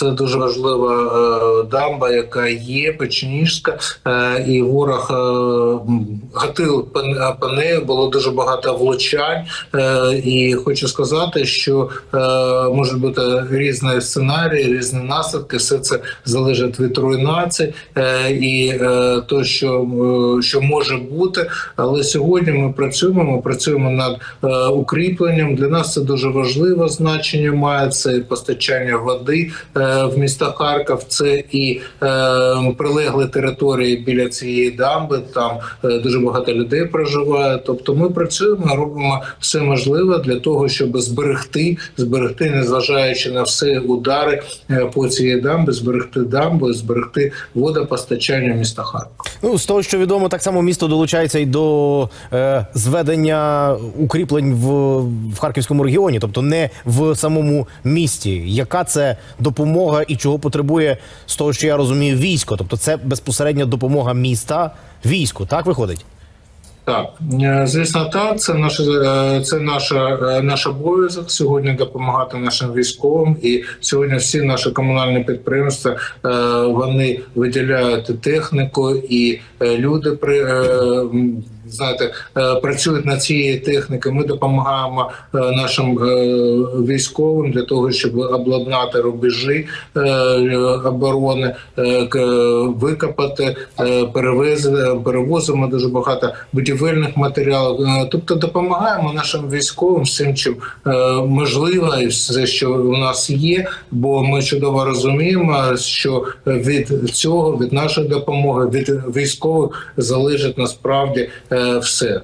це дуже важлива е, дамба, яка є Печеніжська, е, і ворог е, м, гатив по, Було дуже багато влучань. І хочу сказати, що е, можуть бути різні сценарії, різні наслідки. Все це залежить від руйнації і то, що, що може бути. Але сьогодні ми працюємо. Ми працюємо над укріпленням. Для нас це дуже важливе значення має це постачання води в міста Харків. Це і е, прилеглі території біля цієї дамби. Там е, дуже багато людей проживає. Тобто, ми працюємо, робимо все можливе для того, щоб зберегти, зберегти, незважаючи на все удари е, по цієї дамби, зберегти дамбу, зберегти водопостачання міста Харкова. Ну, з того, що відомо, так само місто долучається і до е, зведення укріплень в, в Харківському регіоні, тобто не в самому місті. Яка це допомога і чого потребує з того, що я розумію, військо? Тобто, це безпосередня допомога міста війську, так виходить? Так, е, звісно, так. Це наше е, це наша е, наш обов'язок сьогодні допомагати нашим військовим. І сьогодні всі наші комунальні підприємства вони виділяють техніку, і люди при знаєте е, працюють над цією технікою. Ми допомагаємо е, нашим е, військовим для того, щоб обладнати рубежі оборони, викопати, перевезли, перевозимо дуже багато будівельних матеріалів. Тобто допомагаємо нашим військовим всім, чим можливо, і все, що у нас є. Бо ми чудово розуміємо, що від цього, від нашої допомоги, від військових залежить насправді Е, все.